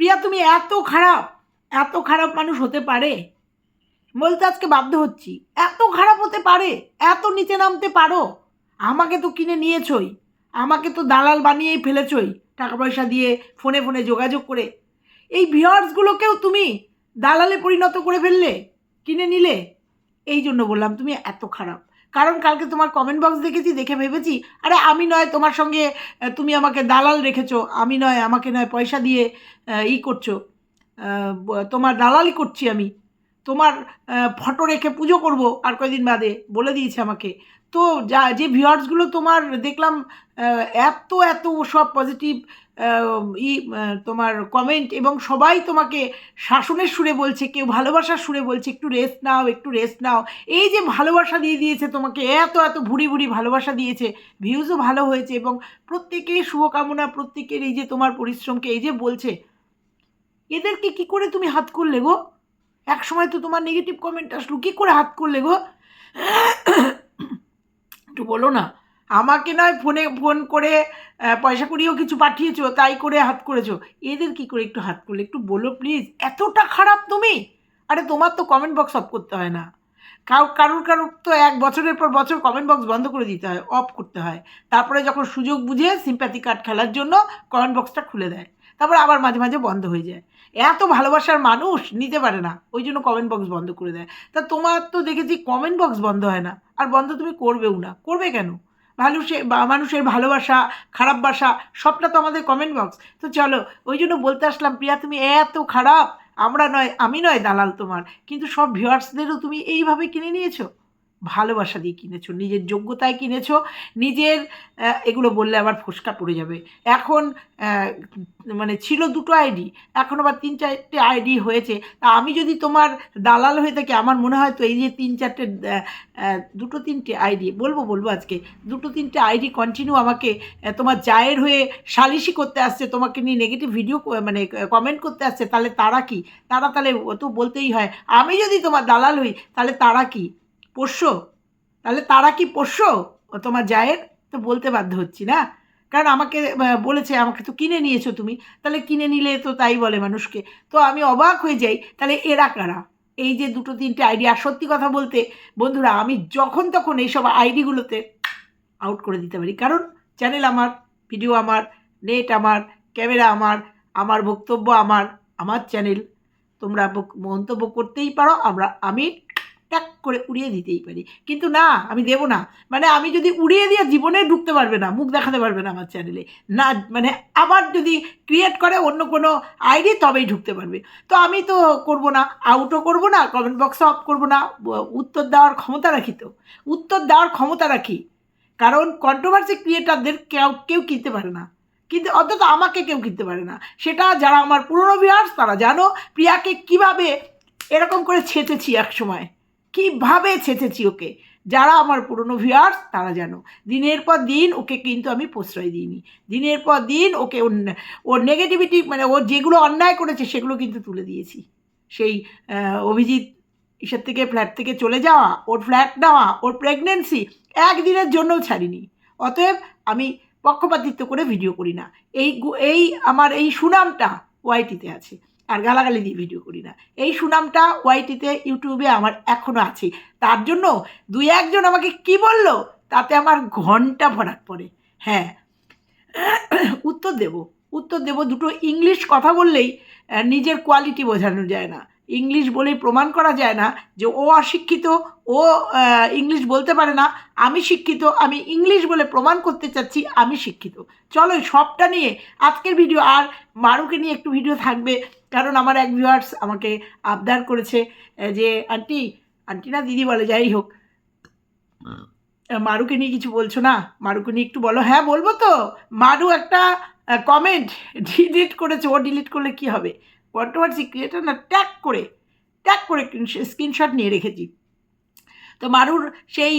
প্রিয়া, তুমি এত খারাপ এত খারাপ মানুষ হতে পারে? বলতে আজকে বাধ্য হচ্ছি। এত খারাপ হতে পারে? এত নিচে নামতে পারো? আমাকে তো কিনে নিয়েছই। আমাকে তো দালাল বানিয়েই ফেলেছই টাকা পয়সা দিয়ে ফোনে ফোনে যোগাযোগ করে। এই ভিওয়ার্সগুলোকেও তুমি দালালে পরিণত করে ফেললে, কিনে নিলে? এই জন্য বললাম, তুমি এত খারাপ। কারণ কালকে তোমার কমেন্ট বক্স দেখেছি, দেখে ভেবেছি, আরে আমি নয়, তোমার সঙ্গে তুমি আমাকে দালাল রেখেছো, আমি নয়, আমাকে নয়, পয়সা দিয়ে ই করছ। তোমার দালালি করছি আমি। তোমার ফটো রেখে পুজো করব আর কয়দিন বাদে, বলে দিয়েছে আমাকে। তো যা, যে ভিউয়ার্সগুলো তোমার দেখলাম এত এত সব পজিটিভ ই তোমার কমেন্ট এবং সবাই তোমাকে শাসনের সুরে বলছে, কেউ ভালোবাসার সুরে বলছে, একটু রেস্ট নাও, একটু রেস্ট নাও। এই যে ভালোবাসা দিয়ে দিয়েছে তোমাকে, এত এত ভুড়ি ভুড়ি ভালোবাসা দিয়েছে ভিউজও ভালো হয়েছে এবং প্রত্যেকের শুভকামনা, প্রত্যেকের এই যে তোমার পরিশ্রমকে এই যে বলছে, এদেরকে কি করে তুমি হাত করলে গো? এক সময় তো তোমার নেগেটিভ কমেন্ট আসলো, কী করে হাত করলে গো? একটু বলো না। আমাকে নয়, ফোনে, ফোন করে পয়সা করিয়েও কিছু পাঠিয়েছো, তাই করে হাত করেছ। এদের কি করে একটু হাত করলে? একটু বলো প্লিজ এতটা খারাপ তুমি? আরে তোমার তো কমেন্ট বক্স অফ করতে হয় না। কাউ, কারুর কারুর তো এক বছরের পর বছর কমেন্ট বক্স বন্ধ করে দিতে হয় অফ করতে হয়। তারপরে যখন সুযোগ বুঝে সিম্প্যাথি কার্ড খেলার জন্য কমেন্ট বক্সটা খুলে দেয়। তারপরে আবার মাঝে মাঝে বন্ধ হয়ে যায়। এত ভালোবাসার মানুষ নিতে পারে না, ওই জন্য কমেন্ট বক্স বন্ধ করে দেয়। তা তোমার তো দেখেছি কমেন্ট বক্স বন্ধ হয় না। আর বন্ধ তুমি করবেও না। করবে কেন? মানুষে, বা মানুষের ভালোবাসা, খারাপ বাসা, সবটা তো আমাদের কমেন্ট বক্স তো চলো, ওই জন্য বলতে আসলাম, প্রিয়া তুমি এত খারাপ, আমরা নয়, আমি নয় দালাল তোমার। কিন্তু সব ভিউয়ার্সদেরও তুমি এইভাবে কিনে নিয়েছো? ভালোবাসা দিয়ে কিনেছো, নিজের যোগ্যতায় কিনেছো, নিজের এগুলো বললে আবার ফোসকা পড়ে যাবে। এখন মানে ছিল দুটো আইডি এখন আবার তিন চারটে আইডি হয়েছে। তা আমি যদি তোমার দালাল হয়ে থাকি, আমার মনে হয় তো এই যে তিন চারটে দুটো তিনটে আইডি বলব বলব আজকে, দুটো তিনটে আইডি কন্টিনিউ আমাকে তোমার জায়ের হয়ে সালিশি করতে আসছে, তোমাকে নিয়ে নেগেটিভ ভিডিও মানে কমেন্ট করতে আসছে, তাহলে তারা কি? তারা তাহলে তো বলতেই হয়, আমি যদি তোমার দালাল হই, তাহলে তারা কি? পোষ্য? তাহলে তারা কি পোষ্য? ও তোমার জায়ের? তো বলতে বাধ্য হচ্ছি, না? কারণ আমাকে বলেছে, আমাকে তো কিনে নিয়েছো তুমি। তাহলে কিনে নিলে তো তাই বলে মানুষকে। তো আমি অবাক হয়ে যাই, তাহলে এরা কারা? এই যে দুটো তিনটে আইডি আর সত্যি কথা বলতে, বন্ধুরা, আমি যখন তখন এইসব আইডিগুলোতে আউট করে দিতে পারি। কারণ চ্যানেল আমার ভিডিও আমার নেট আমার ক্যামেরা আমার আমার বক্তব্য আমার আমার চ্যানেল তোমরা মন্তব্য করতেই পারো। আমরা, আমি ট্যাক করে উড়িয়ে দিতেই পারি। কিন্তু না, আমি দেবো না। মানে আমি যদি উড়িয়ে দিয়ে জীবনে ঢুকতে পারবে না, মুখ দেখাতে পারবে না আমার চ্যানেলে না মানে আবার যদি ক্রিয়েট করে অন্য কোনো আইডি তবেই ঢুকতে পারবে। তো আমি তো করব না আউটও করব না কমেন্ট বক্সে অফ করব না। উত্তর দেওয়ার ক্ষমতা রাখি তো। উত্তর দেওয়ার ক্ষমতা রাখি। কারণ কন্ট্রোভার্সি ক্রিয়েটারদের কেউ কেউ কিনতে পারে না। কিন্তু অন্তত আমাকে কেউ কিনতে পারে না। সেটা যারা আমার পুরনো ভিউয়ার্স তারা জানো। প্রিয়াকে কীভাবে এরকম করে ছেঁচেছি এক সময় কীভাবে ছেঁচেছি ওকে? যারা আমার পুরনো ভিউয়ার্স তারা জানো। দিনের পর দিন ওকে কিন্তু আমি প্রশ্রয় দিইনি। দিনের পর দিন ওকে ওর নেগেটিভিটি মানে ও যেগুলো অন্যায় করেছে, সেগুলো কিন্তু তুলে দিয়েছি। সেই অভিজিৎ ইসের থেকে ফ্ল্যাট থেকে চলে যাওয়া, ওর ফ্ল্যাট নেওয়া, ওর প্রেগনেন্সি একদিনের জন্যও ছাড়িনি। অতএব আমি পক্ষপাতিত্ব করে ভিডিও করি না। এই এই আমার এই সুনামটা ওয়াইটিতে আছে। আর গালাগালি দিয়ে ভিডিও করি না। এই সুনামটা ওয়াইটিতে ইউটিউবে আমার এখনও আছে। তার জন্য দুই একজন আমাকে কি বলল? তাতে আমার ঘণ্টা ভরাট পড়ে। হ্যাঁ। উত্তর দেব। উত্তর দেব, দুটো ইংলিশ কথা বললেই নিজের কোয়ালিটি বোঝানো যায় না। ইংলিশ বলেই প্রমাণ করা যায় না যে ও অশিক্ষিত ও ইংলিশ বলতে পারে না আমি শিক্ষিত আমি ইংলিশ বলে প্রমাণ করতে চাচ্ছি আমি শিক্ষিত। চলো সবটা নিয়ে আজকের ভিডিও আর মারুকে নিয়ে একটু ভিডিও থাকবে কারণ আমার এক ভিউয়ার্স আমাকে আবদার করেছে যে আন্টি আন্টি না দিদি বলে যাই হোক। মারুকে নিয়ে কিছু বলছো না? মারুকে নিয়ে একটু বলো। হ্যাঁ বলব তো। মারু একটা কমেন্ট ডিলিট করেছে ও ডিলিট করলে কি হবে? কন্ট্রোভার্সি ক্রিয়েটার না ট্যাগ করে ট্যাগ করে স্ক্রিনশট নিয়ে রেখেছি। তো মারুর সেই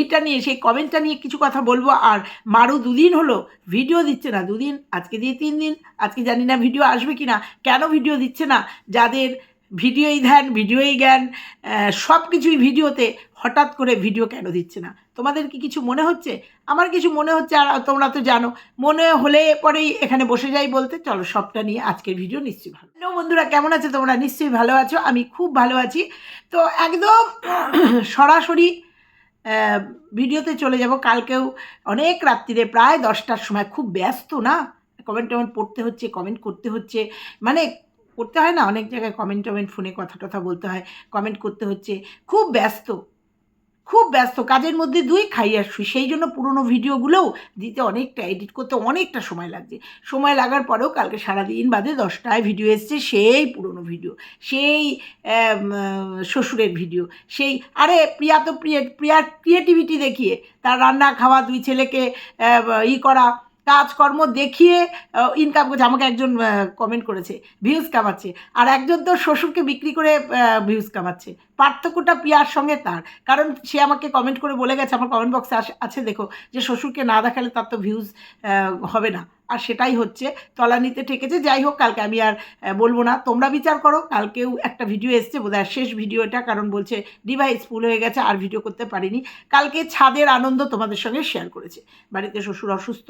ইটা নিয়ে, সেই কমেন্টটা নিয়ে কিছু কথা বলব। আর মারু দুদিন হলো ভিডিও দিচ্ছে না। দুদিন, আজকে দিয়ে তিন দিন, আজকে জানি না ভিডিও আসবে কি না কেন ভিডিও দিচ্ছে না? যাদের ভিডিওই ধ্যান, ভিডিওই জ্ঞান সব কিছুই ভিডিওতে হঠাৎ করে ভিডিও কেন দিচ্ছে না? তোমাদের কি কিছু মনে হচ্ছে? আমার কিছু মনে হচ্ছে, আর তোমরা তো জানো। মনে হলে পরেই এখানে বসে যাই বলতে। চলো সবটা নিয়ে আজকের ভিডিও নিশ্চয়ই ভালো। হ্যালো বন্ধুরা, কেমন আছে তোমরা? নিশ্চয়ই ভালো আছো। আমি খুব ভালো আছি। তো একদম সরাসরি ভিডিওতে চলে যাব। কালকেও অনেক রাত্রিরে, প্রায় দশটার সময়। খুব ব্যস্ত না? কমেন্ট টমেন্ট পড়তে হচ্ছে কমেন্ট করতে হচ্ছে। মানে করতে হয় না? অনেক জায়গায় কমেন্ট টমেন্ট ফোনে কথা টথা বলতে হয়। কমেন্ট করতে হচ্ছে। খুব ব্যস্ত। খুব ব্যস্ত। কাজের মধ্যে দুই খাই আর শুই। সেই জন্য পুরনো ভিডিওগুলোও দিতে অনেকটা এডিট করতে অনেকটা সময় লাগছে। সময় লাগার পরেও কালকে সারাদিন বাদে দশটায় ভিডিও এসছে, সেই পুরনো ভিডিও। সেই শ্বশুরের ভিডিও। সেই, আরে, প্রিয়া তো প্রিয়া, প্রিয়ার ক্রিয়েটিভিটি দেখিয়ে, তার রান্না খাওয়া দুই ছেলেকে ই করা কাজকর্ম দেখিয়ে ইনকাম করছে। আমাকে একজন কমেন্ট করেছে ভিউজ কামাচ্ছে। আর একজন তো শ্বশুরকে বিক্রি করে ভিউজ কামাচ্ছে। পার্থক্যটা পিয়ার সঙ্গে তার। কারণ সে আমাকে কমেন্ট করে বলে গেছে, আমার কমেন্ট বক্সে আছে, দেখো। যে শ্বশুরকে না দেখালে তার তো ভিউজ হবে না। আর সেটাই হচ্ছে, তলানিতে ঠেকেছে। যাই হোক, কালকে আমি আর বলব না। তোমরা বিচার করো, কালকেও একটা ভিডিও এসছে, বোধহয় শেষ ভিডিওটা, কারণ বলছে ডিভাইস ফুল হয়ে গেছে, আর ভিডিও করতে পারিনি। কালকে ছাদের আনন্দ তোমাদের সঙ্গে শেয়ার করেছে। বাড়িতে শ্বশুর অসুস্থ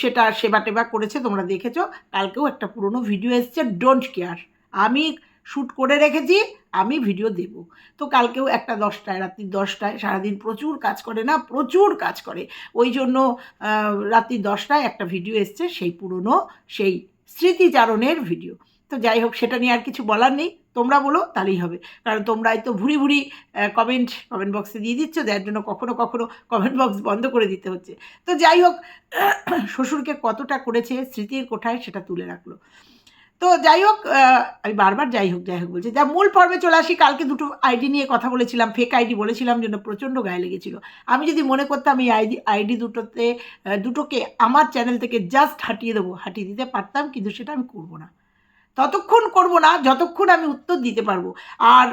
সেটা সেবা টেবা করেছে, তোমরা দেখেছ। কালকেও একটা পুরনো ভিডিও এসছে ডোন্ট কেয়ার আমি শ্যুট করে রেখেছি, আমি ভিডিও দেব। তো কালকেও একটা দশটায়, রাত্রি দশটায়, সারাদিন প্রচুর কাজ করে না, প্রচুর কাজ করে। ওই জন্য রাত্রি দশটায় একটা ভিডিও এসছে, সেই পুরনো, সেই স্মৃতিচারণের ভিডিও তো যাই হোক, সেটা নিয়ে আর কিছু বলার নেই। তোমরা বলো, তাহলেই হবে। কারণ তোমরাই তো ভুড়ি ভুড়ি কমেন্ট কমেন্ট বক্সে দিয়ে দিচ্ছ, যার জন্য কখনো কখনো কমেন্ট বক্স বন্ধ করে দিতে হচ্ছে। তো যাই হোক, শ্বশুরকে কতটা করেছে, স্মৃতির কোঠায় সেটা তুলে রাখল। তো যাই হোক আমি বারবার যাই হোক যাই হোক বলছি, যা মূল পর্বে চলে আসি, কালকে দুটো আইডি নিয়ে কথা বলেছিলাম ফেক আইডি বলেছিলাম জন্য প্রচণ্ড গায়ে লেগেছিল। আমি যদি মনে করতাম এই আইডি আইডি দুটোতে দুটোকে আমার চ্যানেল থেকে জাস্ট হাঁটিয়ে দেবো, হাঁটিয়ে দিতে পারতাম, কিন্তু সেটা আমি করব না। ততক্ষণ করব না, যতক্ষণ আমি উত্তর দিতে পারব। আর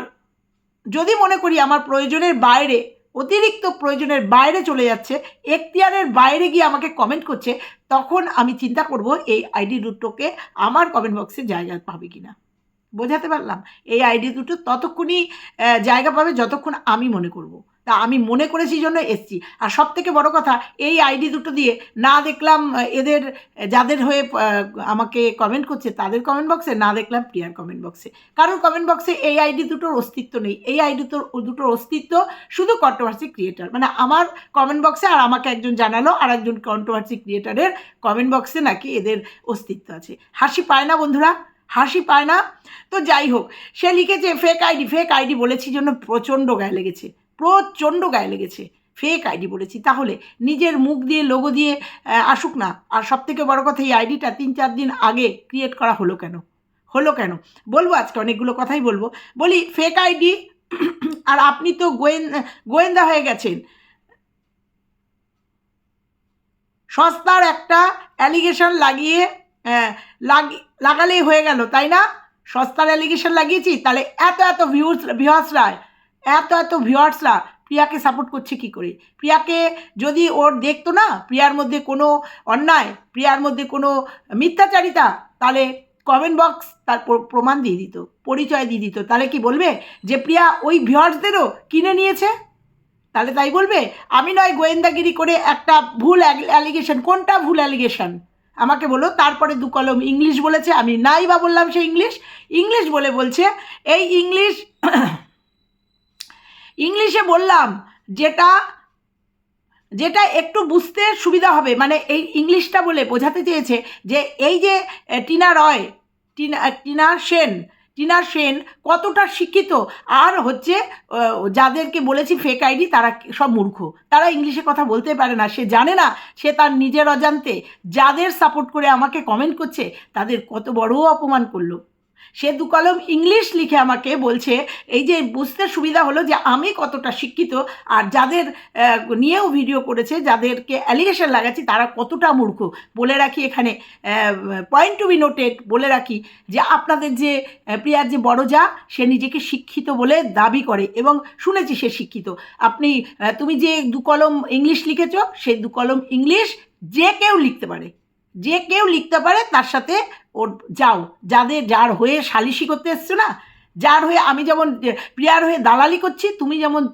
যদি মনে করি আমার প্রয়োজনের বাইরে অতিরিক্ত প্রয়োজনের বাইরে চলে যাচ্ছে, এখতিয়ারের বাইরে গিয়ে আমাকে কমেন্ট করছে, তখন আমি চিন্তা করব এই আইডি দুটোকে আমার কমেন্ট বক্সে জায়গা পাবে কি না বোঝাতে পারলাম? এই আইডি দুটো ততক্ষণই জায়গা পাবে যতক্ষণ আমি মনে করব। তা আমি মনে করেছি জন্য এসছি। আর সব থেকে বড় কথা, এই আইডি দুটো দিয়ে না দেখলাম এদের, যাদের হয়ে আমাকে কমেন্ট করছে তাদের কমেন্ট বক্সে না দেখলাম প্রিয়ার কমেন্ট বক্সে কারোর কমেন্ট বক্সে এই আইডি দুটোর অস্তিত্ব নেই। এই আইডি তো দুটোর অস্তিত্ব শুধু কন্ট্রোভার্সি ক্রিয়েটার মানে আমার কমেন্ট বক্সে আর আমাকে একজন জানালো, আর একজন কন্ট্রোভার্সি ক্রিয়েটারের কমেন্ট বক্সে নাকি এদের অস্তিত্ব আছে। হাসি পায় না বন্ধুরা, হাসি পায় না। তো যাই হোক, সে লিখেছে ফেক আইডি ফেক আইডি বলেছি জন্য প্রচণ্ড গায়ে লেগেছে। প্রচণ্ড গায়ে লেগেছে। ফেক আইডি বলেছি। তাহলে নিজের মুখ দিয়ে লোগো দিয়ে আসুক না। আর সব থেকে বড় কথা, এই আইডিটা তিন চার দিন আগে ক্রিয়েট করা হলো কেন? হলো কেন? বলব আজকে অনেকগুলো কথাই বলব। বলি ফেক আইডি আর আপনি তো গোয়েন, গোয়েন্দা হয়ে গেছেন। সস্তার একটা অ্যালিগেশন লাগিয়ে লাগালেই হয়ে গেল, তাই না? সস্তার অ্যালিগেশন লাগিয়েছি, তাহলে এত এত ভিউস ভিউয়ার্সরা এত এত ভিউয়ার্সরা প্রিয়াকে সাপোর্ট করছে কি করে? প্রিয়াকে যদি ওর দেখতো না, প্রিয়ার মধ্যে কোনো অন্যায়, প্রিয়ার মধ্যে কোনো মিথ্যাচারিতা, তাহলে কমেন্ট বক্স তার প্র- প্রমাণ দিয়ে দিত, পরিচয় দিয়ে দিত। তাহলে কি বলবে যে, প্রিয়া, ওই ভিউয়ার্সদেরও কিনে নিয়েছে? তাহলে তাই বলবে, আমি নয়, গোয়েন্দাগিরি করে একটা ভুল অ্যালিগেশন কোনটা ভুল অ্যালিগেশন আমাকে বলো, তারপরে দু কলম ইংলিশ বলেছে, আমি নাই বা বললাম সে ইংলিশ ইংলিশ বলে বলছে, এই ইংলিশ ইংলিশে বললাম, যেটা যেটা একটু বুঝতে সুবিধা হবে মানে এই ইংলিশটা বলে বোঝাতে চেয়েছে যে এই যে টিনা রয়, টিনা টিনা সেন টিনা সেন কতটা শিক্ষিত, আর হচ্ছে যাদেরকে বলেছি ফেক আইডি তারা সব মূর্খ। তারা ইংলিশে কথা বলতে পারে না, সে জানে না, সে তার নিজের অজান্তে যাদের সাপোর্ট করে আমাকে কমেন্ট করছে, তাদের কত বড় অপমান করল। সে দু কলম ইংলিশ লিখে আমাকে বলছে, এই যে বুঝতে সুবিধা হলো যে আমি কতটা শিক্ষিত আর যাদের নিয়েও ভিডিও করেছে, যাদেরকে অ্যালিগেশন লাগাচ্ছি, তারা কতটা মূর্খ। বলে রাখি এখানে পয়েন্ট টু বি নোটেড বলে রাখি যে আপনাদের যে প্রিয়ার যে বড় যা, সে নিজেকে শিক্ষিত বলে দাবি করে এবং শুনেছি সে শিক্ষিত। আপনি তুমি যে দু কলম ইংলিশ লিখেছ সেই দু কলম ইংলিশ যে কেউ লিখতে পারে। যে কেউ লিখতে পারে, তার সাথে ওর যাও, যাদের যার হয়ে সালিশি করতে এসছো না, যার হয়ে আমি যেমন প্রিয়ার হয়ে দালালি করছি, তুমি যেমন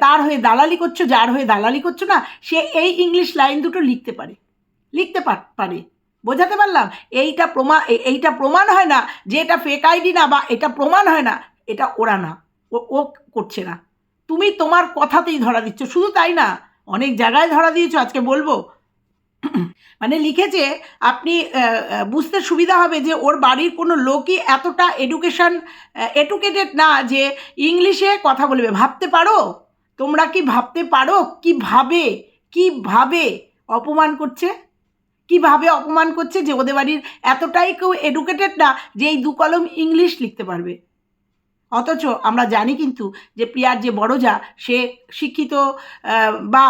তার হয়ে দালালি করছ, যার হয়ে দালালি করছ না, সে এই ইংলিশ লাইন দুটো লিখতে পারে। লিখতে পার- বোঝাতে পারলাম? এইটা প্রমাণ এ- এইটা প্রমাণ হয় না যে এটা ফেক আইডি না বা এটা প্রমাণ হয় না, এটা ওরা না। ও ও করছে না। তুমি তোমার কথাতেই ধরা দিচ্ছ। শুধু তাই না, অনেক জায়গায় ধরা দিয়েছ, আজকে বলব। মানে লিখেছে আপনি বুঝতে সুবিধা হবে যে ওর বাড়ির কোনো লোকই এতটা এডুকেশন এডুকেটেড না যে ইংলিশে কথা বলবে। ভাবতে পারো? তোমরা কি ভাবতে পারো? কীভাবে কীভাবে অপমান করছে? কীভাবে অপমান করছে যে ওদের বাড়ির এতটাই কেউ এডুকেটেড না যে এই দু কলম ইংলিশ লিখতে পারবে? অথচ আমরা জানি কিন্তু যে প্রিয়ার যে বড় যা সে শিক্ষিত বা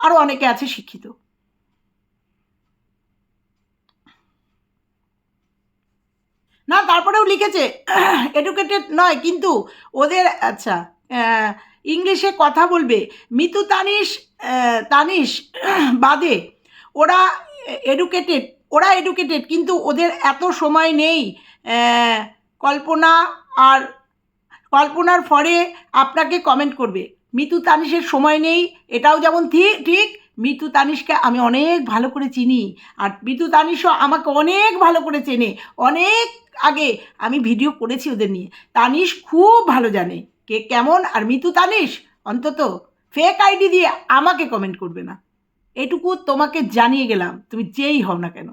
আরও অনেকে আছে শিক্ষিত। না, তারপরেও লিখেছে এডুকেটেড নয়, কিন্তু ওদের আচ্ছা ইংলিশে কথা বলবে। মিতু তানিশ তানিশ, বাদে, ওরা এডুকেটেড ওরা এডুকেটেড কিন্তু ওদের এত সময় নেই কল্পনা আর, কল্পনার ফরে আপনাকে কমেন্ট করবে। মিতু তানিশের সময় নেই, এটাও যেমন ঠিক, মিতু তানিশকে আমি অনেক ভালো করে চিনি, আর মিতু তানিশও আমাকে অনেক ভালো করে চেনে, অনেক আগে আমি ভিডিও করেছি ওদের নিয়ে। তানিশ খুব ভালো জানে কে কেমন আর মিতু তানিশ, অন্তত ফেক আইডি দিয়ে আমাকে কমেন্ট করবে না। এটুকু তোমাকে জানিয়ে গেলাম, তুমি যেই হও না কেন।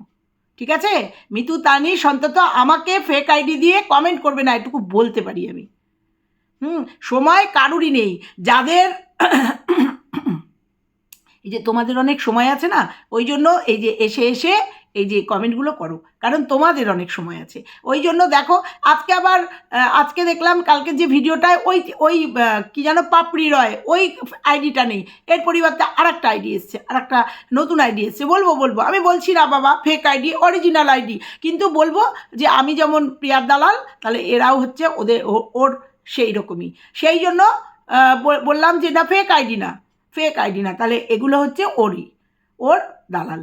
ঠিক আছে? মিতু তানিশ অন্তত আমাকে ফেক আইডি দিয়ে কমেন্ট করবে না, এটুকু বলতে পারি আমি। হুম, সময় কারুরই নেই। যাদের এই যে তোমাদের অনেক সময় আছে না, ওই জন্য এই যে এসে এসে এই যে কমেন্টগুলো করো, কারণ তোমাদের অনেক সময় আছে। ওই জন্য দেখো, আজকে আবার আজকে দেখলাম কালকে যে ভিডিওটায় ওই ওই কি যেন পাপড়ি রয়, ওই আইডিটা নেই। এর পরিবর্তে আর একটা আইডি এসছে আর একটা নতুন আইডি এসছে। বলব বলব। আমি বলছি না বাবা ফেক আইডি অরিজিনাল আইডি কিন্তু বলব যে আমি যেমন প্রিয়ার দালাল, তাহলে এরাও হচ্ছে ওদের ওর সেই রকমই। সেই জন্য বললাম যে না ফেক আইডি না ফেক আইডি না, তাহলে এগুলো হচ্ছে ওরই, ওর দালাল।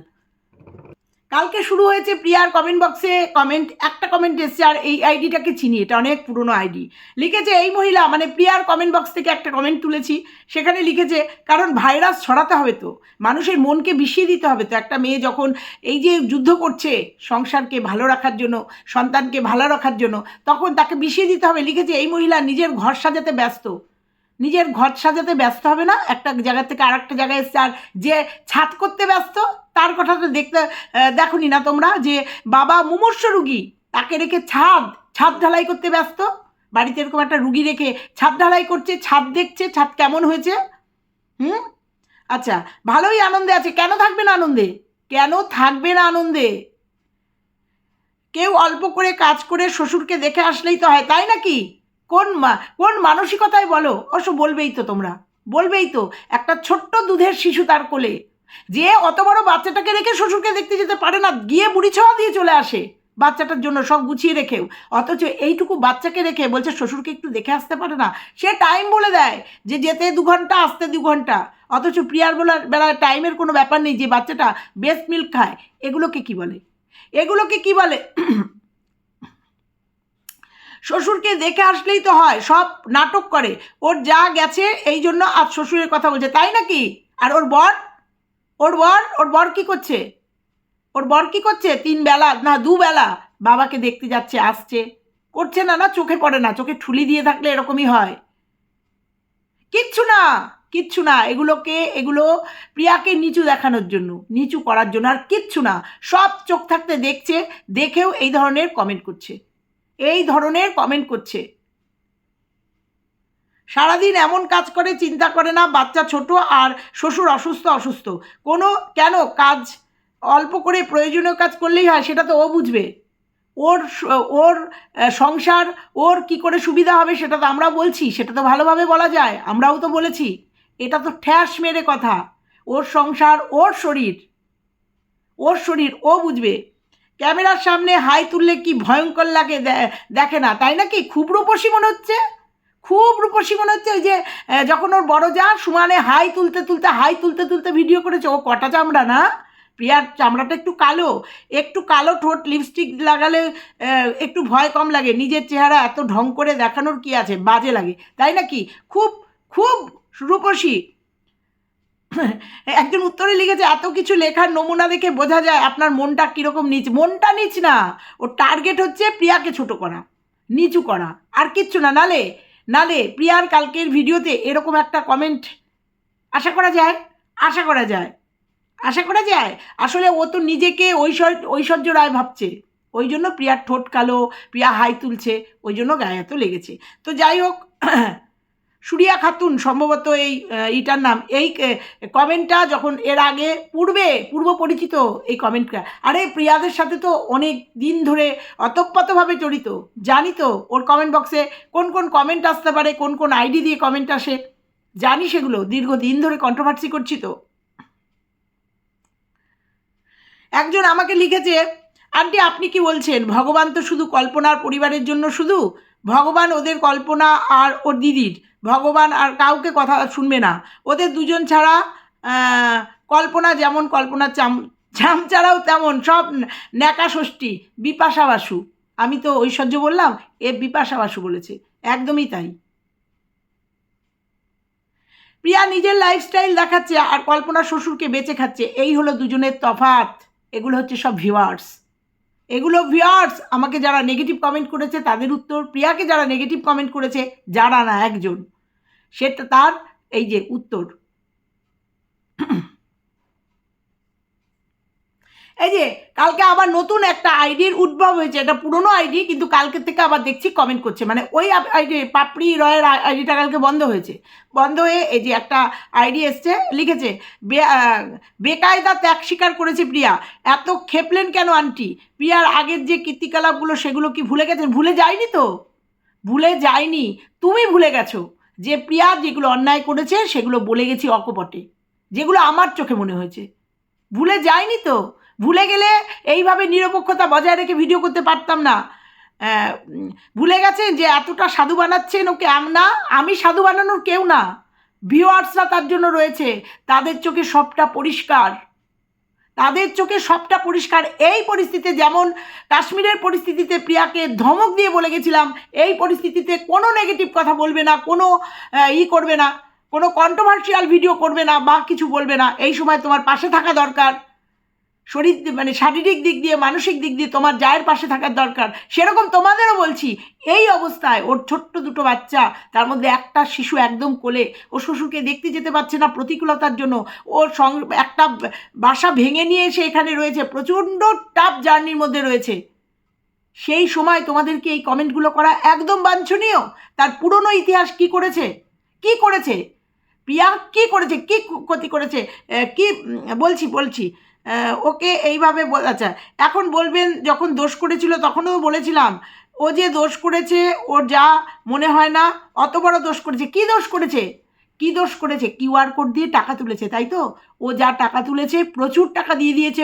কালকে শুরু হয়েছে প্রিয়ার কমেন্ট বক্সে কমেন্ট একটা কমেন্ট এসছে, আর এই আইডিটাকে চিনি? এটা অনেক পুরনো আইডি লিখেছে এই মহিলা মানে প্রিয়ার কমেন্ট বক্স থেকে একটা কমেন্ট তুলেছি, সেখানে লিখেছে, কারণ ভাইরাস ছড়াতে হবে তো, মানুষের মনকে বিষিয়ে দিতে হবে তো। একটা মেয়ে যখন এই যে যুদ্ধ করছে সংসারকে ভালো রাখার জন্য, সন্তানকে ভালো রাখার জন্য, তখন তাকে বিষিয়ে দিতে হবে। লিখেছে, এই মহিলা নিজের ঘর সাজাতে ব্যস্ত। নিজের ঘর সাজাতে ব্যস্ত হবে না একটা জায়গা থেকে আর একটা জায়গায় এসছে আর যে ছাদ করতে ব্যস্ত তার কথা তো দেখতে আহ, না তোমরা যে বাবা মুমূর্ষ রুগী তাকে রেখে ছাদ ছাদ ঢালাই করতে ব্যস্ত? বাড়িতে এরকম একটা রুগী রেখে ছাদ ঢালাই করছে ছাদ দেখছে ছাদ কেমন হয়েছে? হুম? আচ্ছা ভালোই আনন্দে আছে কেন থাকবে না আনন্দে? কেন থাকবে না আনন্দে? কেউ অল্প করে কাজ করে শ্বশুরকে দেখে আসলেই তো হয় তাই নাকি? কোন কোন মানসিকতায় বলো? অবশ্য বলবেই তো তোমরা। বলবেই তো, একটা ছোট্ট দুধের শিশু তার কোলে। যে অত বড় বাচ্চাটাকে রেখে শ্বশুরকে দেখতে যেতে পারে না, গিয়ে বুড়ি ছোঁয়া দিয়ে চলে আসে। বাচ্চাটার জন্য সব গুছিয়ে রেখেও। অথচ এইটুকু বাচ্চাকে রেখে বলছে, শ্বশুরকে একটু দেখে আসতে পারে না? সে টাইম বলে দেয় যে যেতে দু ঘণ্টা, আসতে দু ঘণ্টা। অথচ প্রিয়ার বলার বেলায় টাইমের কোনো ব্যাপার নেই যে বাচ্চাটা বেস্ট মিল্ক খায়। এগুলোকে কি বলে? এগুলোকে কি বলে? শ্বশুরকে দেখে আসলেই তো হয়, সব নাটক করে। ওর যা গেছে, এই জন্য আজ শ্বশুরের কথা বলছে, তাই নাকি? আর ওর বর? ওর বর? ওর বর কি করছে? ওর বর কি করছে? তিন বেলা, না, দু বেলা বাবাকে দেখতে যাচ্ছে, আসছে। করছে না না, চোখে পড়ে না, চোখে ঠুলি দিয়ে থাকলে এরকমই হয়। কিচ্ছু না কিচ্ছু না, এগুলোকে, এগুলো প্রিয়াকে নিচু দেখানোর জন্য, নিচু করার জন্য, আর কিচ্ছু না। সব চোখ থাকতে দেখছে, দেখেও এই ধরনের কমেন্ট করছে। এই ধরনের কমেন্ট করছে। সারাদিন এমন কাজ করে, চিন্তা করে না, বাচ্চা ছোট আর শ্বশুর অসুস্থ অসুস্থ। কোনো কেন কাজ অল্প করে প্রয়োজনীয় কাজ করলেই হয়, সেটা তো ও বুঝবে। ওর ওর সংসার, ওর কি করে সুবিধা হবে সেটা তো আমরা বলছি, সেটা তো ভালোভাবে বলা যায়, আমরাও তো বলেছি। এটা তো ঠ্যাস মেরে কথা। ওর সংসার, ওর শরীর ওর শরীর, ও বুঝবে। ক্যামেরার সামনে হাই তুললে কি ভয়ঙ্কর লাগে দেখে না, তাই নাকি? খুব রূপসী মনে হচ্ছে। খুব রূপসী মনে হচ্ছে ওই যে যখন ওর বড় যা, সুমানে হাই তুলতে তুলতে, হাই তুলতে তুলতে ভিডিও করেছে, ও কটা চামড়া না? প্রিয়ার চামড়াটা একটু কালো একটু কালো ঠোঁট লিপস্টিক লাগালে একটু ভয় কম লাগে। নিজের চেহারা এত ঢং করে দেখানোর কি আছে? বাজে লাগে। তাই নাকি? খুব খুব রূপসী। একজন উত্তরে লিখেছে, এত কিছু লেখার নমুনা দেখে বোঝা যায় আপনার মনটা কীরকম নিচ মনটা নিচ না, ওর টার্গেট হচ্ছে প্রিয়াকে ছোট করা, নিচু করা, আর কিচ্ছু না। নালে নালে প্রিয়ার কালকের ভিডিওতে এরকম একটা কমেন্ট আশা করা যায়? আশা করা যায়। আশা করা যায়? আসলে ও তো নিজেকে ঐশ্বর, ঐশ্বর্য রায় ভাবছে। ওই জন্য প্রিয়ার ঠোঁট কালো, প্রিয়া হাই তুলছে, ওই জন্য গায়ে এত লেগেছে। তো যাই হোক সুরিয়া খাতুন সম্ভবত এই ইটার নাম। এই কমেন্টটা যখন এর আগে পূর্বে, পূর্ব পরিচিত এই কমেন্টটা, আরে প্রিয়াদের সাথে তো অনেক দিন ধরে অতপ্রতভাবে জড়িত। জানি তো ওর কমেন্ট বক্সে কোন কোন কমেন্ট আসতে পারে, কোন কোন আইডি দিয়ে কমেন্ট আসে। জানি সেগুলো, দীর্ঘদিন ধরে কন্ট্রোভার্সি করছি তো। একজন আমাকে লিখেছে, আন্টি, আপনি কি বলছেন? ভগবান তো শুধু কল্পনার পরিবারের জন্য শুধু ভগবান ওদের কল্পনা আর ওর দিদির। ভগবান আর কাউকে কথা শুনবে না। ওদের দুজন ছাড়া কল্পনা যেমন কল্পনার চাম চামচারাও তেমন সব ন্যাকা ষষ্ঠী, বিপাশা বাসু। আমি তো ঐশ্বর্য বললাম, এ বিপাশা বাসু বলেছে। একদমই তাই। প্রিয়া নিজের লাইফস্টাইল দেখাচ্ছে আর কল্পনা শ্বশুরকে বেঁচে খাচ্ছে। এই হলো দুজনের তফাত এগুলো হচ্ছে সব ভিউয়ার্স এগুলো ভিউয়ার্স আমাকে যারা নেগেটিভ কমেন্ট করেছে, তাদের উত্তর প্রিয়াকে যারা নেগেটিভ কমেন্ট করেছে, যারা না একজন, সেটা তার এই যে উত্তর। এই যে, কালকে আবার নতুন একটা আইডির উদ্ভব হয়েছে। এটা পুরনো আইডি, কিন্তু কালকে থেকে আবার দেখছি কমেন্ট করছে। মানে ওই আইডি পাপড়ি রয়ের আইডিটা কালকে বন্ধ হয়েছে। বন্ধ হয়ে এই যে একটা আইডি এসছে, লিখেছে বেকায়দা ত্যাগ স্বীকার করেছে প্রিয়া। এত খেপলেন কেন আন্টি? প্রিয়ার আগের যে কীর্তিকলাপগুলো, সেগুলো কি ভুলে গেছেন? ভুলে যায়নি তো? ভুলে যায়নি। তুমি ভুলে গেছো। যে প্রিয়া যেগুলো অন্যায় করেছে, সেগুলো বলে গেছি অকপটে। যেগুলো আমার চোখে মনে হয়েছে। ভুলে যায়নি তো? ভুলে গেলে এইভাবে নিরপেক্ষতা বজায় রেখে ভিডিও করতে পারতাম না। ভুলে গেছেন যে এতটা সাধু বানাচ্ছেন ওকে না? আমি সাধু বানানোর কেউ না। ভিউয়ার্সরা তার জন্য রয়েছে। তাদের চোখে সবটা পরিষ্কার। তাদের চোখে সবটা পরিষ্কার। এই পরিস্থিতিতে যেমন কাশ্মীরের পরিস্থিতিতে প্রিয়াকে ধমক দিয়ে বলে গেছিলাম, এই পরিস্থিতিতে কোনো নেগেটিভ কথা বলবে না, কোনো ই করবে না। কোনো কন্ট্রোভার্সিয়াল ভিডিও করবে না, বা কিছু বলবে না। এই সময় তোমার পাশে থাকা দরকার। শরীর মানে শারীরিক দিক দিয়ে, মানসিক দিক দিয়ে তোমার জায়ের পাশে থাকার দরকার। সেরকম তোমাদেরও বলছি, এই অবস্থায় ওর ছোট্ট দুটো বাচ্চা, তার মধ্যে একটা শিশু একদম কোলে, ও শ্বশুরকে দেখতে যেতে পারছে না প্রতিকূলতার জন্য। ওর সং, একটা বাসা ভেঙে নিয়ে এসে এখানে রয়েছে, প্রচণ্ড টাফ জার্নির মধ্যে রয়েছে। সেই সময় তোমাদেরকে এই কমেন্টগুলো করা একদম বাঞ্ছনীয়। তার পুরনো ইতিহাস কি করেছে? কি করেছে? প্রিয়া কি করেছে? কি ক্ষতি করেছে? কি বলছি বলছি। ওকে এইভাবে আচ্ছা এখন বলবেন যখন দোষ করেছিল তখনও বলেছিলাম। ও যে দোষ করেছে, ওর যা মনে হয় না, অত বড় দোষ করেছে। কি দোষ করেছে? কি দোষ করেছে? কিউআর কোড দিয়ে টাকা তুলেছে, তাই তো? ও যা টাকা তুলেছে, প্রচুর টাকা দিয়ে দিয়েছে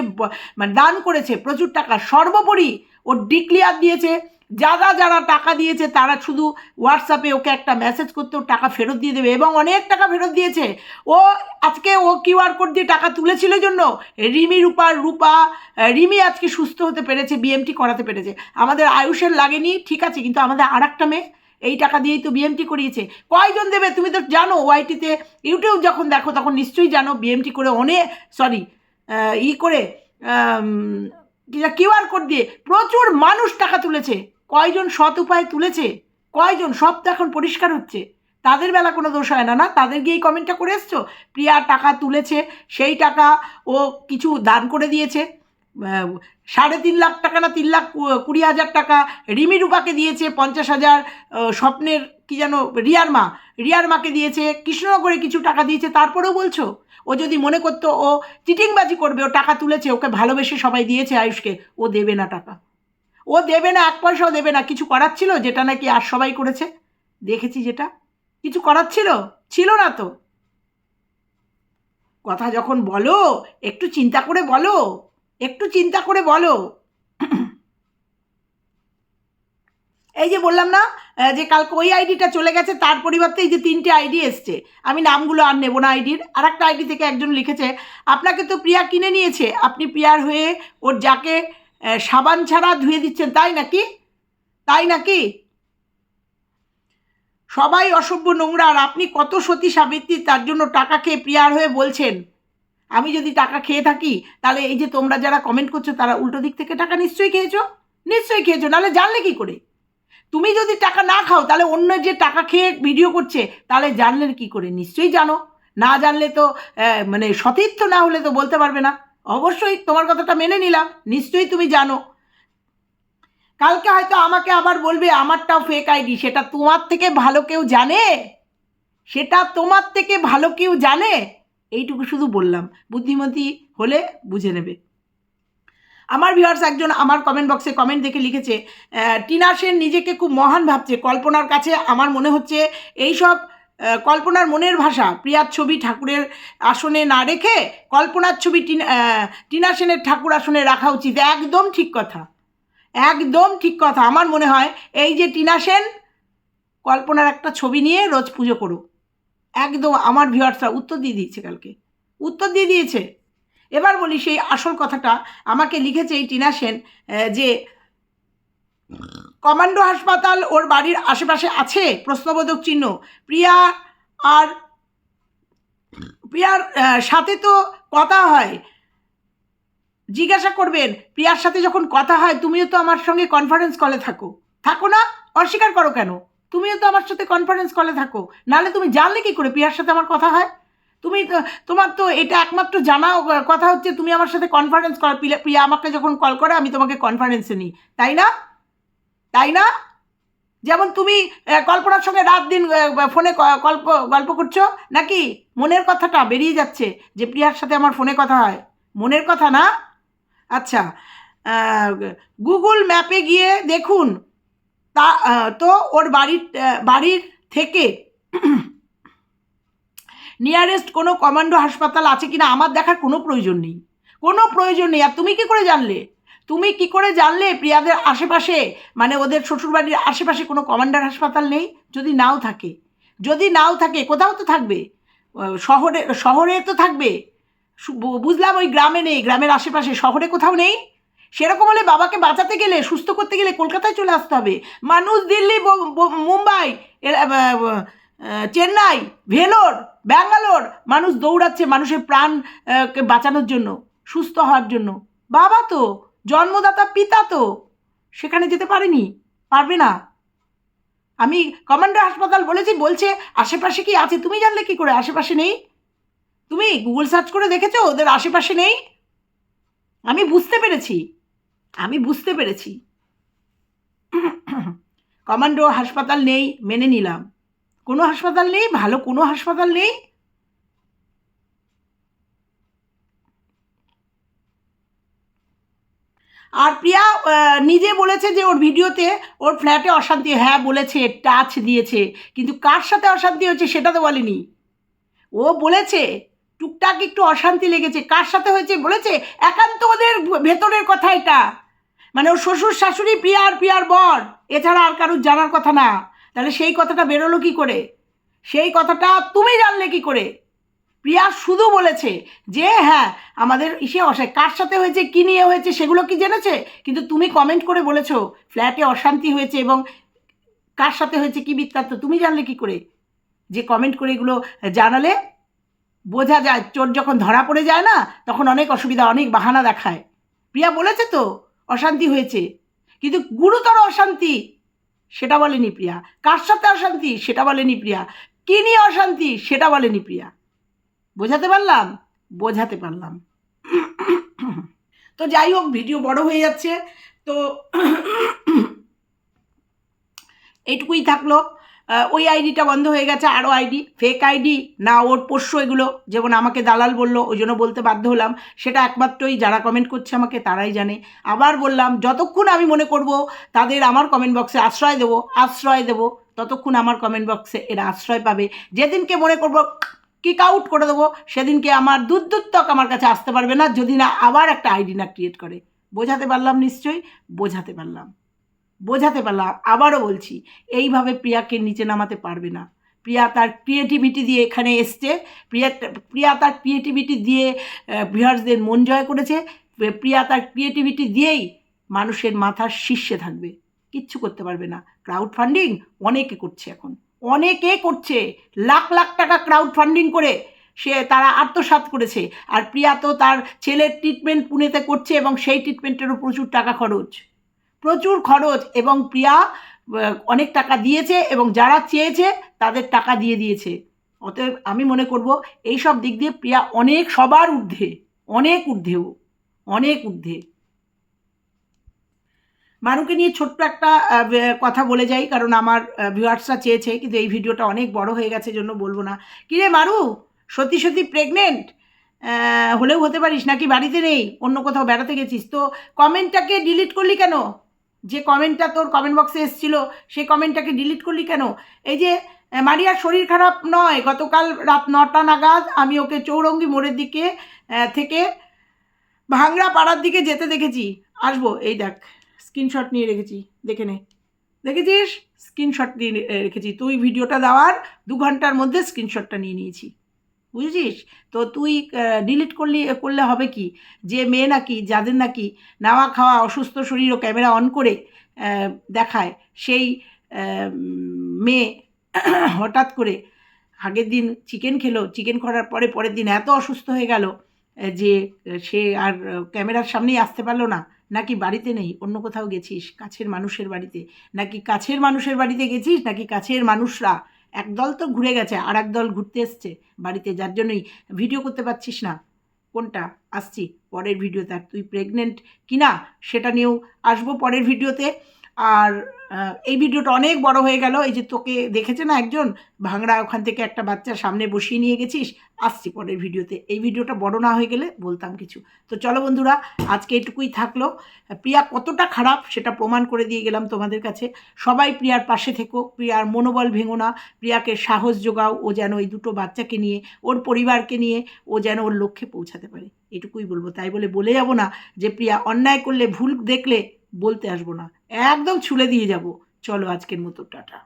মানে দান করেছে, প্রচুর টাকা। সর্বোপরি ও ডিক্লিয়ার দিয়েছে যারা যারা টাকা দিয়েছে তারা শুধু হোয়াটসঅ্যাপে ওকে একটা মেসেজ করতে টাকা ফেরত দিয়ে দেবে এবং অনেক টাকা ফেরত দিয়েছে। ও আজকে ও কিউআর কোড দিয়ে টাকা তুলেছিল জন্য। রিমি রূপার রূপা রিমি আজকে সুস্থ হতে পেরেছে বিএমটি করাতে পেরেছে। আমাদের আয়ুষের লাগেনি, ঠিক আছে, কিন্তু আমাদের আর একটা মেয়ে এই টাকা দিয়েই তো বিএমটি করিয়েছে। কয়জন দেবে তুমি তো জানো ওয়াইটিতে ইউটিউব যখন দেখো তখন নিশ্চয়ই জানো বিএমটি করে অনেক সরি ই করে কিউআর কোড দিয়ে প্রচুর মানুষ টাকা তুলেছে। কয়জন সৎ উপায়ে তুলেছে? কয়জন সব তো এখন পরিষ্কার হচ্ছে? তাদের বেলা কোনো দোষ হয় না না? তাদের গিয়ে কমেন্টটা করে এসছো? প্রিয়া টাকা তুলেছে, সেই টাকা ও কিছু দান করে দিয়েছে। সাড়ে তিন লাখ টাকা না তিন লাখ কুড়ি হাজার টাকা রিমি রূপাকে দিয়েছে, পঞ্চাশ হাজার স্বপ্নের কি যেন রিয়ার মা। রিয়ার মাকে দিয়েছে, কৃষ্ণনগরে কিছু টাকা দিয়েছে, তারপরেও বলছো? ও যদি মনে করতো ও চিটিংবাজি করবে, ও টাকা তুলেছে, ওকে ভালোবেসে সবাই দিয়েছে আয়ুষকে, ও দেবে না টাকা। ও দেবে না, এক পয়সাও দেবে না। কিছু করার ছিল? যেটা নাকি আর সবাই করেছে। দেখেছি যেটা। কিছু করার ছিল? ছিল না তো। কথা যখন বলো, একটু চিন্তা করে বলো। একটু চিন্তা করে বলো। এই যে বললাম না যে কালকে ওই আইডিটা চলে গেছে, তার পরিবর্তে এই যে তিনটে আইডি এসছে। আমি নামগুলো আর নেব না আইডির। আর একটা আইডি থেকে একজন লিখেছে, আপনাকে তো প্রিয়া কিনে নিয়েছে। আপনি প্রিয়ার হয়ে ওর যাকে সাবান ছাড়া ধুয়ে দিচ্ছেন, তাই নাকি? তাই নাকি? সবাই অসভ্য নোংরা, আর আপনি কত সতী সাবিত্রী, তার জন্য টাকা খেয়ে প্রিয়ার হয়ে বলছেন। আমি যদি টাকা খেয়ে থাকি, তাহলে এই যে তোমরা যারা কমেন্ট করছ, তারা উল্টো দিক থেকে টাকা নিশ্চয়ই খেয়েছো? নিশ্চয়ই খেয়েছো, নাহলে জানলে কি করে? তুমি যদি টাকা না খাও, তাহলে অন্য যে টাকা খেয়ে ভিডিও করছে, তাহলে জানলেন কি করে? নিশ্চয়ই জানো। না জানলে তো মানে সতীর্থ না হলে তো বলতে পারবে না। অবশ্যই তোমার কথাটা মেনে নিলাম, নিশ্চয়ই তুমি জানো। কালকে হয়তো আমাকে আবার বলবে, আমারটাও ফেক আইডি সেটা তোমার থেকে ভালো কেউ জানে? সেটা তোমার থেকে ভালো কেউ জানে? এইটুকু শুধু বললাম। বুদ্ধিমতী হলে বুঝে নেবে। আমার ভিউয়ার্স একজন আমার কমেন্ট বক্সে কমেন্ট দেখে লিখেছে টিনা সেন নিজেকে খুব মহান ভাবছে। কল্পনার কাছে আমার মনে হচ্ছে, এইসব কল্পনার মনের ভাষা, প্রিয়ার ছবি ঠাকুরের আসনে না রেখে কল্পনার ছবি টিনা সেনের ঠাকুর আসনে রাখা উচিত। একদম ঠিক কথা। একদম ঠিক কথা। আমার মনে হয় এই যে টিনা সেন, কল্পনার একটা ছবি নিয়ে রোজ পুজো করো একদম আমার ভিউয়ার্সরা উত্তর দিয়ে দিয়েছে কালকে। উত্তর দিয়ে দিয়েছে। এবার বলি সেই আসল কথাটা, আমাকে লিখেছে এই টিনা সেন যে কমান্ডো হাসপাতাল ওর বাড়ির আশেপাশে আছে? প্রশ্নবোধক চিহ্ন। প্রিয়া আর প্রিয়ার সাথে তো কথা হয়। জিজ্ঞাসা করবেন, প্রিয়ার সাথে যখন কথা হয়, তুমিও তো আমার সঙ্গে কনফারেন্স কলে থাকো। থাকো না? অস্বীকার করো কেন? তুমিও তো আমার সাথে কনফারেন্স কলে থাকো। নাহলে তুমি জানলে কি করে প্রিয়ার সাথে আমার কথা হয়? তুমি তো, তোমার তো এটা একমাত্র জানা কথা হচ্ছে তুমি আমার সাথে কনফারেন্স কর প্রিয়া আমাকে যখন কল করে, আমি তোমাকে কনফারেন্সে নিই। তাই না? তাই না? যেমন তুমি কল্পনার সঙ্গে রাত দিন ফোনে ক- গল্প গল্প করছ, নাকি মনের কথাটা বেরিয়ে যাচ্ছে যে প্রিয়ার সাথে আমার ফোনে কথা হয়? মনের কথা না? আচ্ছা গুগল ম্যাপে গিয়ে দেখুন, তা তো ওর বাড়ির বাড়ির থেকে নিয়ারেস্ট কোনো কমান্ডো হাসপাতাল আছে কিনা আমার দেখার কোনো প্রয়োজন নেই। কোনো প্রয়োজন নেই। আর তুমি কি করে জানলে? তুমি কি করে জানলে প্রিয়াদের আশেপাশে? মানে ওদের শ্বশুরবাড়ির আশেপাশে কোনো কমান্ডার হাসপাতাল নেই? যদি নাও থাকে। যদি নাও থাকে, কোথাও তো থাকবে। শহরে শহরে তো থাকবে। বুঝলাম ওই গ্রামে নেই, গ্রামের আশেপাশে। শহরে কোথাও নেই? সেরকম হলে বাবাকে বাঁচাতে গেলে, সুস্থ করতে গেলে কলকাতায় চলে আসতে হবে। মানুষ দিল্লি মুম্বাই চেন্নাই, ভেলোর, ব্যাঙ্গালোর, মানুষ দৌড়াচ্ছে মানুষের প্রাণ বাঁচানোর জন্য, সুস্থ হওয়ার জন্য। বাবা তো জন্মদাতা পিতা তো, সেখানে যেতে পারেনি, পারবে না। আমি কমান্ডার হাসপাতাল বলেছি, বলছে, আশেপাশে কি আছে? তুমি জানলে কি করে? আশেপাশে নেই? তুমি গুগল সার্চ করে দেখেছ, ওদের আশেপাশে নেই? আমি বুঝতে পেরেছি, আমি বুঝতে পেরেছি। কমান্ডো হাসপাতাল নেই, মেনে নিলাম। কোনো হাসপাতাল নেই, ভালো কোনো হাসপাতাল নেই আর প্রিয়া নিজে বলেছে যে ওর ভিডিওতে ওর ফ্ল্যাটে অশান্তি হ্যাঁ বলেছে, টাচ দিয়েছে, কিন্তু কার সাথে অশান্তি হয়েছে সেটা তো বলেনি। ও বলেছে, টুকটাক একটু অশান্তি লেগেছে, কার সাথে হয়েছে বলেছে, একান্ত ওদের ভেতরের কথা এটা। মানে ওর শ্বশুর, শাশুড়ি প্রিয়ার প্রিয়ার বর, এছাড়া আর কারুর জানার কথা না। তাহলে সেই কথাটা বেরোলো কি করে? সেই কথাটা তুমি জানলে কি করে? প্রিয়া শুধু বলেছে যে হ্যাঁ আমাদের ইসে অসায় কার সাথে হয়েছে, কী নিয়ে হয়েছে, সেগুলো কি জেনেছে? কিন্তু তুমি কমেন্ট করে বলেছ ফ্ল্যাটে অশান্তি হয়েছে এবং কার সাথে হয়েছে, কি বৃত্তান্ত? তুমি জানলে কি করে? যে কমেন্ট করে এগুলো জানালে বোঝা যায়, চোর যখন ধরা পড়ে যায় না, তখন অনেক অসুবিধা, অনেক বাহানা দেখায়। প্রিয়া বলেছে তো, অশান্তি হয়েছে। কিন্তু গুরুতর অশান্তি, সেটা বলেনি প্রিয়া। কার সাথে অশান্তি, সেটা বলেনি প্রিয়া। কী নিয়ে অশান্তি, সেটা বলেনি প্রিয়া। বোঝাতে পারলাম? বোঝাতে পারলাম। তো যাই হোক, ভিডিও বড় হয়ে যাচ্ছে। তো এইটুকুই থাকল। ওই আইডিটা বন্ধ হয়ে গেছে, আরও আইডি ফেক আইডি, না ওর পোষ্য এগুলো, যেমন আমাকে দালাল বলল, ওই জন্য বলতে বাধ্য হলাম। সেটা একমাত্রই যারা কমেন্ট করছে আমাকে, তারাই জানে। আবার বললাম, যতক্ষণ আমি মনে করব, তাদের আমার কমেন্ট বক্সে আশ্রয় দেবো আশ্রয় দেবো, ততক্ষণ আমার কমেন্ট বক্সে এরা আশ্রয় পাবে। যেদিনকে মনে করব কিক আউট করে দেবো। সেদিনকে আমার দূর দূর আমার কাছে আসতে পারবে না, যদি না আবার একটা আইডি না ক্রিয়েট করে। বোঝাতে পারলাম নিশ্চয়ই? বোঝাতে পারলাম। বোঝাতে পারলাম। আবারও বলছি, এইভাবে প্রিয়াকে নিচে নামাতে পারবে না। প্রিয়া তার ক্রিয়েটিভিটি দিয়ে এখানে এসছে। প্রিয়া প্রিয়া তার ক্রিয়েটিভিটি দিয়ে ভিউয়ার্সদের মন জয় করেছে। প্রিয়া তার ক্রিয়েটিভিটি দিয়েই মানুষের মাথার শীর্ষে থাকবে। কিচ্ছু করতে পারবে না। ক্রাউড ফান্ডিং অনেকে করছে এখন। অনেকে করছে, লাখ লাখ টাকা ক্রাউড ফান্ডিং করে। সে তারা আত্মসাৎ করেছে। আর প্রিয়া তো তার ছেলের ট্রিটমেন্ট পুনেতে করছে এবং সেই ট্রিটমেন্টেরও প্রচুর টাকা খরচ। প্রচুর খরচ এবং প্রিয়া অনেক টাকা দিয়েছে এবং যারা চেয়েছে তাদের টাকা দিয়ে দিয়েছে। অতএব আমি মনে করব এই সব দিক দিয়ে প্রিয়া অনেক সবার ঊর্ধ্বে, অনেক ঊর্ধ্বেও, অনেক ঊর্ধ্বে। মানুকে নিয়ে ছোট্ট একটা কথা বলে যাই, কারণ আমার ভিউয়ার্সরা চেয়েছে, কিন্তু এই ভিডিওটা অনেক বড় হয়ে গেছে জন্য বলব না। কিরে মারু? সত্যি সত্যি প্রেগনেন্ট হলেও হতে পারিস নাকি? বাড়িতে নেই, অন্য কোথাও বেড়াতে গেছিস? তো কমেন্টটাকে ডিলিট করলি কেন? যে কমেন্টটা তোর কমেন্ট বক্সে এসেছিল, সেই কমেন্টটাকে ডিলিট করলি কেন? এই যে মারিয়ার শরীর খারাপ নয়, গতকাল রাত নটা নাগাদ আমি ওকে চৌরঙ্গি মোড়ের দিকে থেকে ভাংড়া পাড়ার দিকে যেতে দেখেছি। আসব, এই দেখ। স্ক্রিনশট নিয়ে রেখেছি, দেখে নে। দেখেছিস? স্ক্রিনশট নিয়ে রেখেছি। তুই ভিডিওটা দেওয়ার দু ঘণ্টার মধ্যে স্ক্রিনশটটা নিয়ে নিয়েছি। বুঝেছিস? তো তুই ডিলিট করলি করলে হবে কি? যে মেয়ে নাকি, যাদের নাকি নাওয়া খাওয়া অসুস্থ শরীর ও ক্যামেরা অন করে দেখায়, সেই মেয়ে হঠাৎ করে আগের দিন চিকেন খেলো। চিকেন করার পরে পরের দিন এত অসুস্থ হয়ে গেল যে সে আর ক্যামেরার সামনেই আসতে পারল না। নাকি বাড়িতে নেই? অন্য কোথাও গেছিস? কাছের মানুষের বাড়িতে। নাকি কাছের মানুষের বাড়িতে গেছিস? নাকি কাছের মানুষরা? একদল তো ঘুরে গেছে আর দল ঘুরতে এসছে বাড়িতে। যার জন্যই ভিডিও করতে পারছিস না। কোনটা? আসছি, পরের ভিডিওতে আর তুই প্রেগনেন্ট কিনা, সেটা নিয়েও আসব পরের ভিডিওতে আর এই ভিডিওটা অনেক বড় হয়ে গেল। এই যে তোকে দেখেছে না একজন? ভাঙড়া, ওখান থেকে একটা বাচ্চার সামনে বসিয়ে নিয়ে গেছিস? আসছি পরের ভিডিওতে। এই ভিডিওটা বড় না হয়ে গেলে বলতাম কিছু। তো চলো বন্ধুরা, আজকে এটুকুই থাকল। প্রিয়া কতটা খারাপ সেটা প্রমাণ করে দিয়ে গেলাম তোমাদের কাছে। সবাই প্রিয়ার পাশে থেকো। প্রিয়ার মনোবল ভেঙো না। প্রিয়াকে সাহস যোগাও। ও যেন এই দুটো বাচ্চাকে নিয়ে, ওর পরিবারকে নিয়ে, ও যেন ওর লক্ষ্যে পৌঁছাতে পারে। এটুকুই বলব। তাই বলে বলে যাব না যে, প্রিয়া অন্যায় করলে, ভুল দেখলে বলতে আসব না। একদম ছুলে দিয়ে যাব। চলো আজকের মতো টাটা।